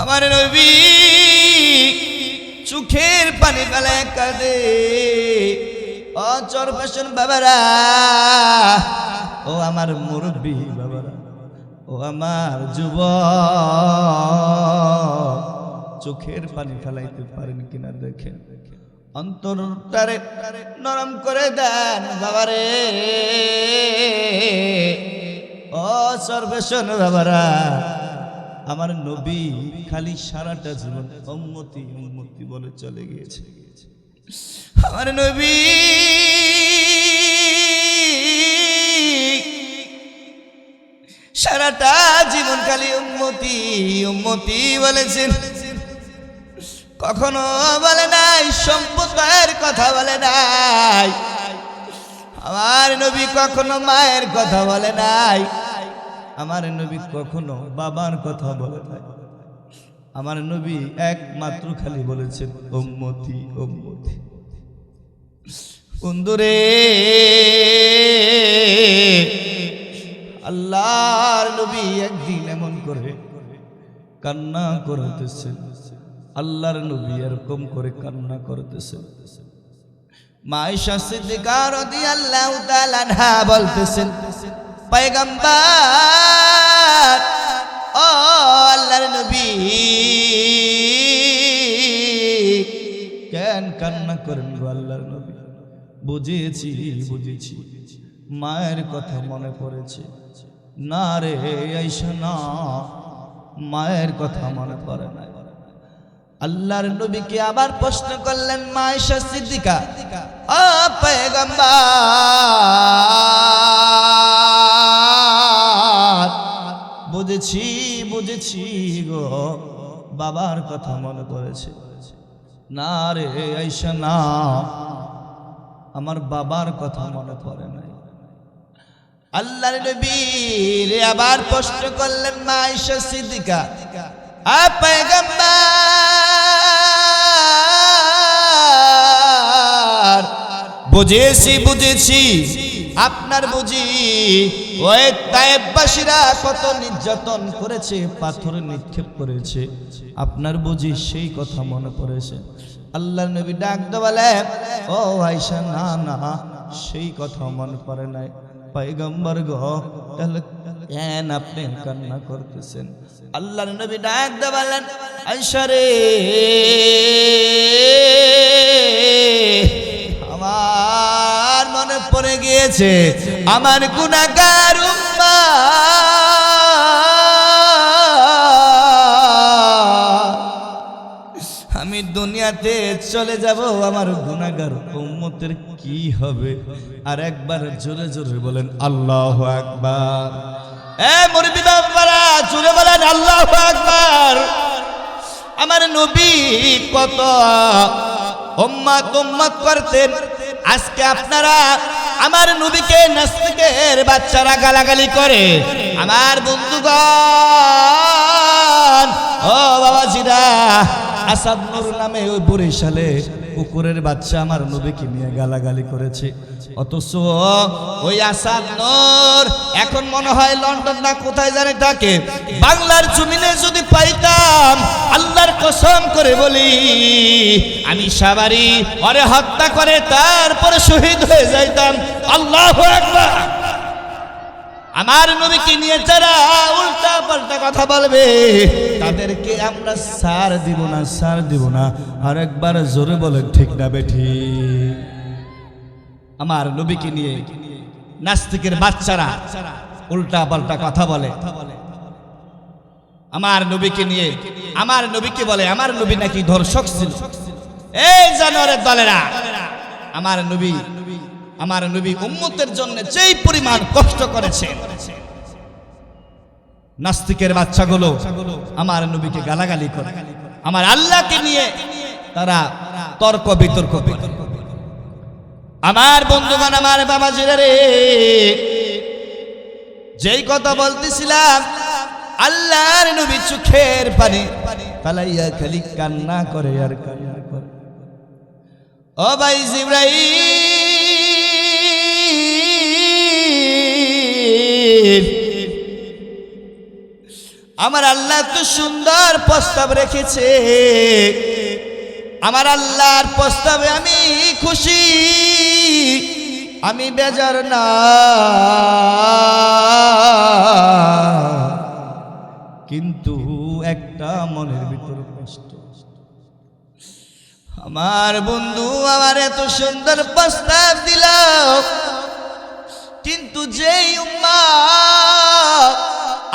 আমার নবী চোখের পানি ফেলে কাঁদে। ও চরপাশন বাবারা, ও আমার মুরব্বী বাবারা, ও আমার যুব, চোখের পানি ফেলাইতে পারেন কিনা দেখেন। অন্তরটারে নরম করে দেন বাবারে। ও সর্বেশন বাবারা আমার নবী খালি সারাটা জীবন উম্মতি উম্মতি বলে চলে গিয়েছে। আমার নবী সারাটা জীবন খালি উম্মতি উম্মতি বলেছেন। কখনো বলে নাই, সম্পদের কথা বলে নাই। আমার নবী কখনো মায়ের কথা বলে নাই। আমার নবী কখনো বাবার কথা বলে নাই। আমার নবী একমাত্র খালি বলেছেন, উম্মতি উম্মতি। বন্ধুরে, আল্লাহর নবী একদিন এমন করে কান্না করতেছেন। আল্লাহর নবী এরকম করে কান্না করতেছেন। মাইশা সিদ্দিকা রাদিয়াল্লাহু তাআলা আনহা বলতেছেন পয়গম্বর, ও আল্লাহর নবী। কেন কান্না করেন গো আল্লাহর নবী? বুঝেছি বুঝেছি। মায়ের কথা মনে পড়েছে। না রে আইসা না। মায়ের কথা মনে পড়ে না। আল্লাহর নবীকে আবার প্রশ্ন করলেন মায়েশা সিদ্দিকা, ও পয়গম্বর বুঝেছি বুঝেছি গো। বাবার কথা মনে পড়েছে। না রে আইসা না। আমার বাবার কথা মনে পড়ে নাই। আল্লাহর নবী রে আবার প্রশ্ন করলেন, মা আয়েশা সিদ্দিকা বুঝেছি বুঝেছি। আপনার বুঝি, ওই তায়েববাসীরা কত নির্যাতন করেছে, পাথর নিক্ষেপ করেছে। আপনার বুঝি সেই কথা মনে পড়েছে। আল্লাহ নবী ডাক বলে, ও আয়সা না না, সেই কথা মনে পড়ে নাই। পয়গম্বর গো তাহলে কেন আপনি কান্না করতেছেন। আল্লাহ নবী ডাক বলেন আয়সা রে গিয়েছে, আমার গুণাগার আমি দুনিয়াতে চলে যাব, আমার গুণাগার উম্মতের কি হবে? আর একবার জোরে জোরে বলেন, আল্লাহ আকবার। এ মুরবি বাবারা জোরে বলেন, আল্লাহ আমার নবী কত করতেন। আজকে আপনারা আমার নবীকে নাস্তিকের বাচ্চারা গালাগালি করে। আমার বন্ধুগণ, ও বাবাজিরা, আসাদ নুর নামে ওই বরিশালে কুকুরের বাচ্চা আমার নবীকে নিয়ে গালাগালি করেছে। অথচ ওই আসাদ নূর, এখন মনে হয় লন্ডন না কোথায় জানে থাকে বাংলার জমিনে যদি পাইতাম আল্লাহর কসম করে বলি, আমি সাবারি অরে হত্যা করে তারপরে শহীদ হয়ে যাইতাম। আল্লাহ আমার নবীকে নিয়ে যারা উল্টা পাল্টা কথা বলবে, তাদেরকে আমরা সার দিব না, সার দিব না। আর একবার জোরে বলে ঠিক না বেঠি আমার নবীকে নিয়ে নাস্তিকের বাচ্চারা উল্টা পাল্টা কথা বলে। আমার নবীকে নিয়ে, আমার নবীকে বলে, আমার নবী নাকি ধর্ষক ছিল এই জানোয়ারের দলেরা, আমার নবী আমার নবী উম্মতের জন্য যেই পরিমাণ কষ্ট করেছে, নাস্তিকের বাচ্চাগুলো আমার নবীকে গালাগালি করে আমার আল্লাহকে নিয়ে তারা তর্ক বিতর্ক। আমার বন্ধুগণ, আমার বাবা রে, যেই কথা বলতেছিলাম আল্লাহর নবী চোখের পানি পালাইয়া খালি কান্না করে আর কান্না করে। ও ভাই জিব্রাইল, আমার আল্লাহ তো সুন্দর প্রস্তাব রেখেছে। আমার আল্লাহর প্রস্তাবে আমি খুশি, আমি বেজার না। কিন্তু একটা মনের ভিতর কষ্ট। আমার বন্ধু আমার এত সুন্দর প্রস্তাব দিল, কিন্তু যেই উম্মা,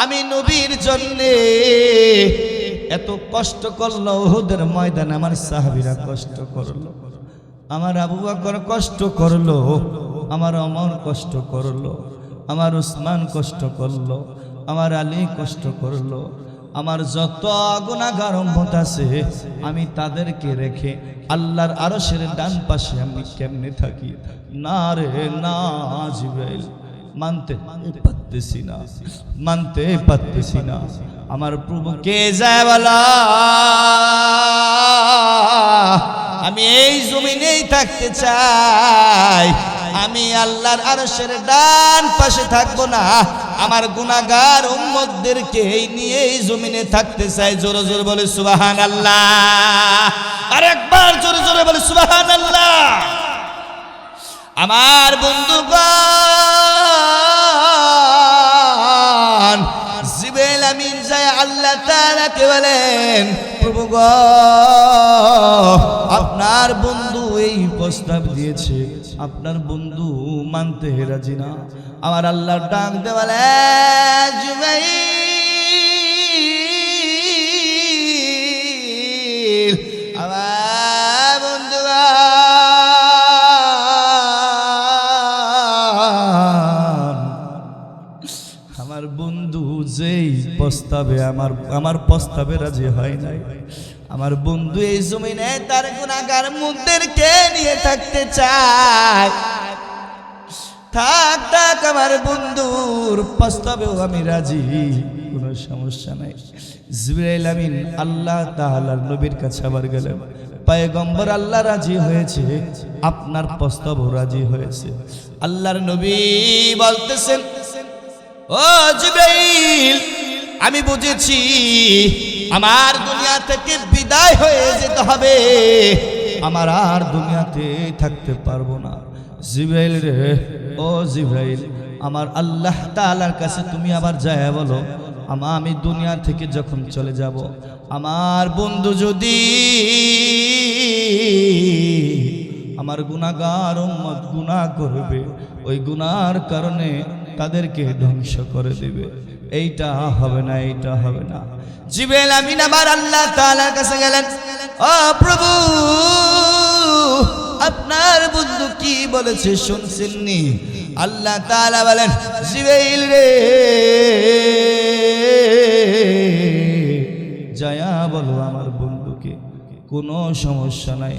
আমি নবীর জন্যে এত কষ্ট করল ওদের ময়দানে আমার সাহাবিরা কষ্ট করল, আমার আবু বকর কষ্ট করল, আমার অমর কষ্ট করল, আমার উসমান কষ্ট করল আমার আলী কষ্ট করল। আমার যত গুণাগার উম্মত আছে, আমি তাদেরকে রেখে আল্লাহর আরশের ডান পাশে আমি কেমনে থাকি? না রে, না মানতে পারতেছি না, মানতে পারতেছি না। আমার প্রভু কে যায় বলা? আমি এই জমিনেই থাকতে চাই। আমি আল্লাহর আরশের ডান পাশে থাকব না। আমার গুনাগার উম্মতদেরকে এই নিয়ে এই জমিনে থাকতে চাই জোরে জোরে বলে সুবাহান আল্লাহ আর একবার জোরে জোরে বলে সুবাহান আল্লাহ আমার বন্ধুগণ জিবেল আমিন যায় আল্লাহ তাআলাকে বলেন, প্রভু গো, আপনার বন্ধু এই প্রস্তাব দিয়েছে। আপনার বন্ধু মানতে হেরাজি না। আমার আল্লাহ ডাক দেওয়ালে আমার আমার বন্ধু যেই প্রস্তাবে আমার আমার প্রস্তাবে রাজি হয় নাই। আমার বন্ধু এই জমিনে তার গুণাগার মুখদেরকে নিয়ে থাকতে চায়। থাক থাক, আমার বন্ধুর প্রস্তাবেও আমি রাজি, কোনো সমস্যা নাই। জিব্রাইল আমিন আল্লাহ তাআলার নবীর কাছে আবার গেলেন। পায়গম্বর আল্লাহ রাজি হয়েছে, আপনার প্রস্তাবও রাজি হয়েছে। আল্লাহর নবী বলতেছেন ও জিব্রাইল আমি বুঝেছি আমার দুনিয়া থেকে বিদায় হয়ে যেতে হবে। আমার আর দুনিয়াতে থাকতে পারব না। জিব্রাইল রে, ও জিব্রাইল আমার আল্লাহ তাআলার কাছে তুমি আবার যায় বলো, আমা আমি দুনিয়া থেকে যখন চলে যাব, আমার বন্ধু যদি আমার গুনাগার উম্মত গুনাহ করবে, ওই গুনার কারণে তাদেরকে ধ্বংস করে দেবে। এইটা হবে না, এইটা হবে না। জিবেল আমিন আমার আল্লাহ তাআলার কাছে গেলেন, ও প্রভু, আপনার বন্ধু কি বলেছে শুনছেননি? আল্লাহ তাআলা বলেন জিবেল রে জয়া বলো আমার বন্ধুকে, কোনো সমস্যা নাই।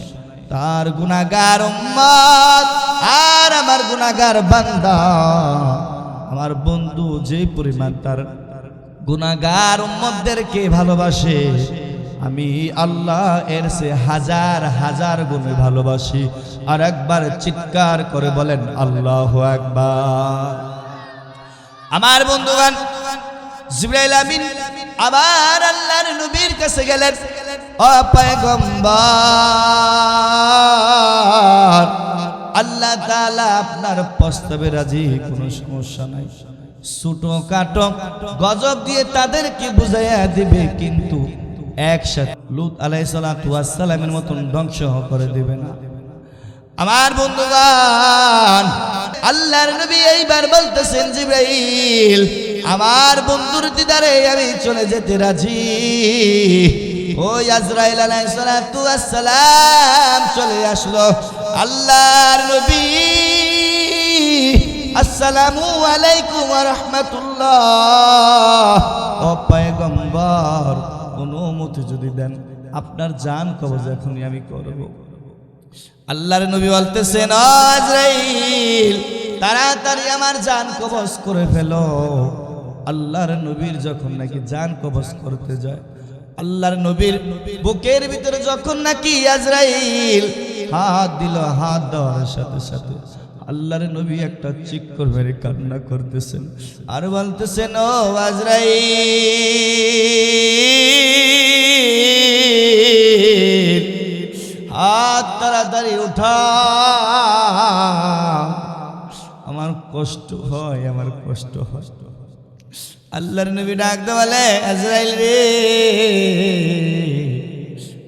তার গুনাগার উম্মত, আর আমার গুনাগার বান্দা আমার বন্ধু যে পরিমাণ তার গুনাগার উম্মতদেরকে ভালোবাসে, আমি আল্লাহ এর সে হাজার হাজার গুণে ভালোবাসি। আর একবার চিৎকার করে বলেন, আল্লাহ একবার আমার বন্ধুগণ, জিব্রাইল আমিন আবার আল্লাহর নবীর কাছে গেলেন। ও পয়গম্বর! আল্লাহ তাআলা আপনার প্রস্তাবে রাজি, কোনো সমস্যা নাই। ছোটো কাটো গজব দিয়ে তাদেরকে বুঝাইয়া দিবে, কিন্তু একসাথে লুত আলাইসালামের মতন ধ্বংস করে দেবে না। আমার বন্ধুগণ, আল্লাহর নবী এইবার বলতেছেন, জিব্রাইল, আমার বন্ধুর দিদারে আমি চলে যেতে রাজি। ওই আজরাইল আসসালাম চলে আসলো। আল্লাহর নবী, আসসালামু আলাইকুম রাহমাতুল্লাহ। ও পয়গম্বর অনুমতি যদি দেন, আপনার জান কবজ এখনই আমি করব। আল্লাহর নবী বলতেছেন, "ও আজরাইল তাড়াতাড়ি আমার জান কবজ করে ফেলো। আল্লাহর নবীর যখন নাকি জান কবজ করতে যায় আল্লাহর নবীর বুকের ভিতরে যখন নাকি আজরাইল হাত দিল, হাত দেওয়ার সাথে সাথে আল্লাহর নবী একটা চিক্কর মেরে কান্না করতেছেন। আর বলতেছেন, ও আজরাই হাত তাড়াতাড়ি উঠা। আমার কষ্ট হয়, আমার কষ্ট হয়। আল্লাহর নবী ডাকতে বলে, আজরাইল রে,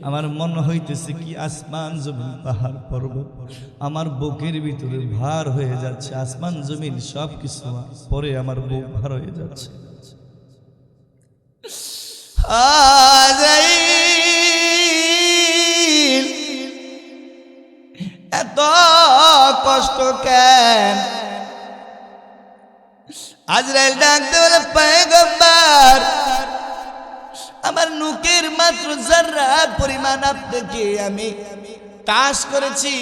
আমার মন হইতেছে কি আসমান জমিন, পাহাড় পর্বত। আমার বুকের ভিতরে ভার হয়ে যাচ্ছে, আসমান জমিন সব কিছু পরে আমার বুক ভার হয়ে যাচ্ছে। এত কষ্ট কেন আজরাইল ডাকতে বলে, পয়গম্বর, আমার নুকের মাত্র জাররা পরিমাণ আপনাকে আমি তাস করেছি,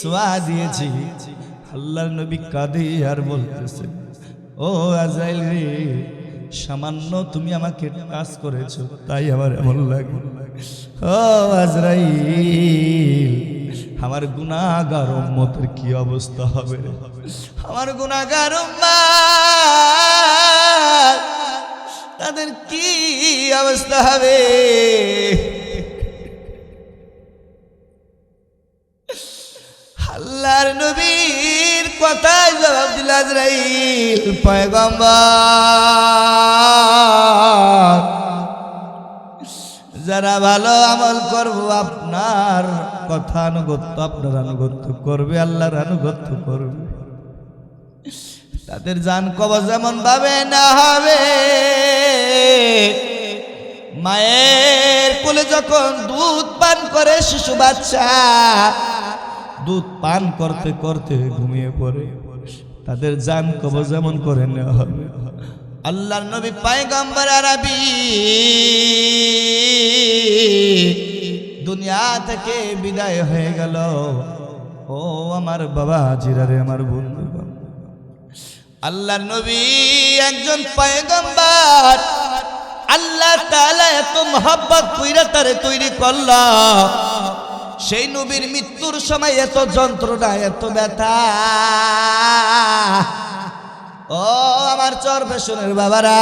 সোয়া দিয়েছি। আল্লাহর নবী কাঁদে আর বলতেছে, ও আজরাইল রে, সামান্য তুমি আমাকে টাচ করেছ, তাই আমার এমন লাগে ও আজরাইল আমার গুনাগার উম্মতের কি অবস্থা হবে? আমার উম্মাত তাদের কি অবস্থা হবে আল্লাহর নবীর কথায় জবাব দিল আজরাইল, পয়গম্বর যারা ভালো আমল করব, আপনার কথা আনুগত্য আপনার আনুগত্য করবে, আল্লাহর আনুগত্য করবে। তাদের জান কবজ যেমন ভাবে না হবে। মায়ের কোলে যখন দুধ পান করে শিশু বাচ্চা, দুধ পান করতে করতে ঘুমিয়ে পড়ে। তাদের জান কবজ যেমন করে নেওয়া হবে। আল্লাহর নবী পায়গম্বর আরবি। দুনিয়া থেকে বিদায় হয়ে গেল। ও আমার বাবা জিরারে আমার বন্ধু। আল্লাহর নবী একজন পায়গম্বর। আল্লাহ তাআলা এত মোহাব্বত কইরা তারে তৈরি করলা। সেই নবীর মৃত্যুর সময় এত যন্ত্রণা, এত ব্যথা। ও আমার চর চরবেশনের বাবারা,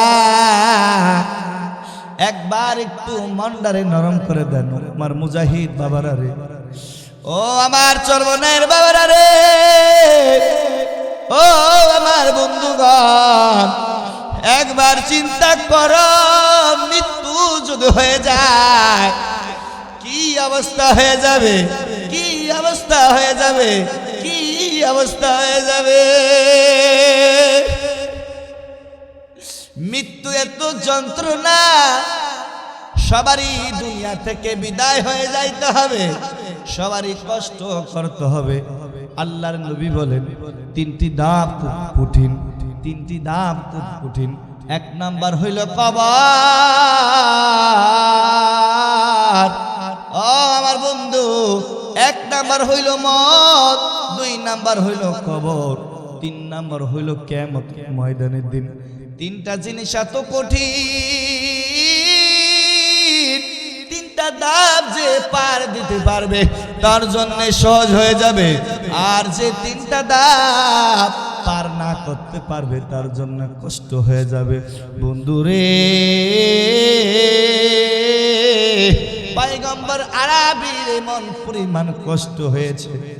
একবার একটু মন্ডারে নরম করে দেন আমার মুজাহিদ বাবারা রে। ও আমার চর্বনের বাবারা রে, ও আমার বন্ধুগণ, একবার চিন্তা কর, মৃত্যু যদি হয়ে যায়। কি অবস্থা হয়ে যাবে? কি অবস্থা হয়ে যাবে? কি অবস্থা হয়ে যাবে? মৃত্যু এত যন্ত্রণা, সবারই দুনিয়া থেকে বিদায় হয়ে যাইতে হবে। সবারই কষ্ট করতে হবে। আল্লাহর নবী বলেন, তিনটি দাম খুব কঠিন, তিনটি দাম খুব কঠিন। এক নাম্বার হইল কবার। ও আমার বন্ধু, এক নাম্বার হইল মত দুই নাম্বার হইল কবর, তিন নাম্বার হইল কেমত ময়দানের দিন। তিনটা জিনিস এত কঠিন, তিনটা দাব যে পার দিতে পারবে, তার জন্য সহজ হয়ে যাবে। আর যে তিনটা দাব পার না করতে পারবে, তার জন্য কষ্ট হয়ে যাবে। বন্ধুরে, পাইগম্বর আরাবির মন পরিমাণ কষ্ট হয়েছে।